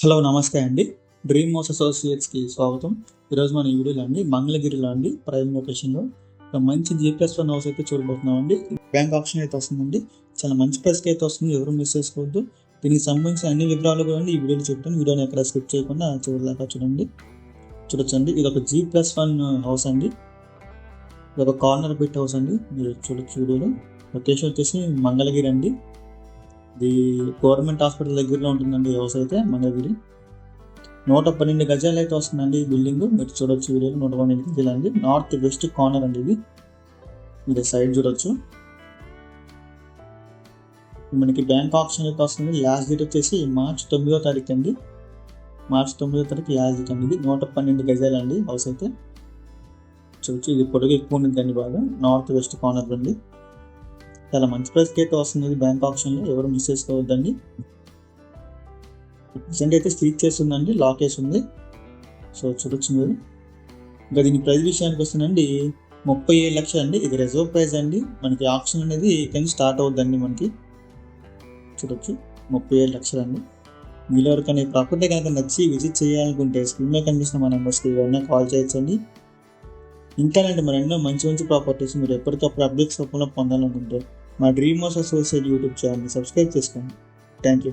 Hello నమస్తే అండి. Dream house అసోసియేట్స్కి స్వాగతం. ఈరోజు మన ఈ వీడియోలో అండి మంగళగిరిలో అండి ప్రైమ్ లొకేషన్లో ఒక మంచి జీపీఎస్ వన్ హౌస్ అయితే చూడబోతున్నాం అండి బ్యాంక్ ఆప్షన్ అయితే వస్తుందండి. చాలా మంచి ప్రైస్కి అయితే వస్తుంది ఎవరు మిస్ చేసుకోవద్దు. దీనికి సంబంధించిన అన్ని వివరాలు కూడా అండి ఈ వీడియోలో చెప్తాను. వీడియోని ఎక్కడ స్కిప్ చేయకుండా చూడలేక చూడండి. చూడొచ్చండి. ఇది ఒక జీ ప్లస్ వన్ హౌస్ అండి. ఇది ఒక కార్నర్ బిట్ హౌస్ అండి. మీరు చూడొచ్చు వీడియోలో. లొకేషన్ వచ్చేసి మంగళగిరి అండి. ఇది గవర్నమెంట్ హాస్పిటల్ దగ్గరలో ఉంటుందండి హౌస్ అయితే మంగళగిరి. నూట పన్నెండు గజాలు అయితే వస్తుందండి ఈ బిల్డింగ్. మీరు చూడొచ్చు వీడియోలో నూట పన్నెండు గజాలు అండి. నార్త్ వెస్ట్ కార్నర్ అండి ఇది. మీరు సైడ్ చూడొచ్చు. మనకి బ్యాంక్ ఆప్షన్ అయితే వస్తుంది. లాస్ట్ డేట్ వచ్చేసి మార్చ్ తొమ్మిదో తారీఖు అండి. మార్చ్ తొమ్మిదో తారీఖు లాస్ట్ డేట్ అండి ఇది. నూట పన్నెండు గజాలు అండి హౌస్ అయితే. చూడొచ్చు. ఇది పొడుగు ఎక్కువ ఉంటుందండి బాగా. నార్త్ వెస్ట్ కార్నర్ అండి. చాలా మంచి ప్రైస్కి అయితే వస్తుంది. బ్యాంక్ ఆప్షన్లో ఎవరు మిస్ చేసుకోవద్దండి. ప్రజెంట్ అయితే స్ట్రీట్ చేస్తుందండి లాక్ వేసి ఉంది సో చూడొచ్చు మీరు ఇంకా దీని ప్రైస్ విషయానికి వస్తుందండి ముప్పై ఏడు లక్షలు అండి. ఇది రిజర్వ్ ప్రైస్ అండి. మనకి ఆప్షన్ అనేది కానీ స్టార్ట్ అవుద్దండి మనకి? చూడొచ్చు. ముప్పై ఏడు లక్షలు అండి. మీలో ఎవరికైనా ప్రాపర్టీ కనుక నచ్చి విజిట్ చేయాలనుకుంటే స్క్రీన్ మీద కనిపిస్తున్న మా నెంబర్స్కి ఎవరైనా కాల్ చేయొచ్చండి. ఇంకా అంటే మరి ఎన్నో మంచి మంచి ప్రాపర్టీస్ మీరు ఎప్పటికప్పుడు అప్డేట్స్ రూపంలో పొందాలనుకుంటే మా డ్రీమ్ మోస్ అసోసియేట్ యూట్యూబ్ ఛానల్ని సబ్స్క్రైబ్ చేసుకోండి. Thank you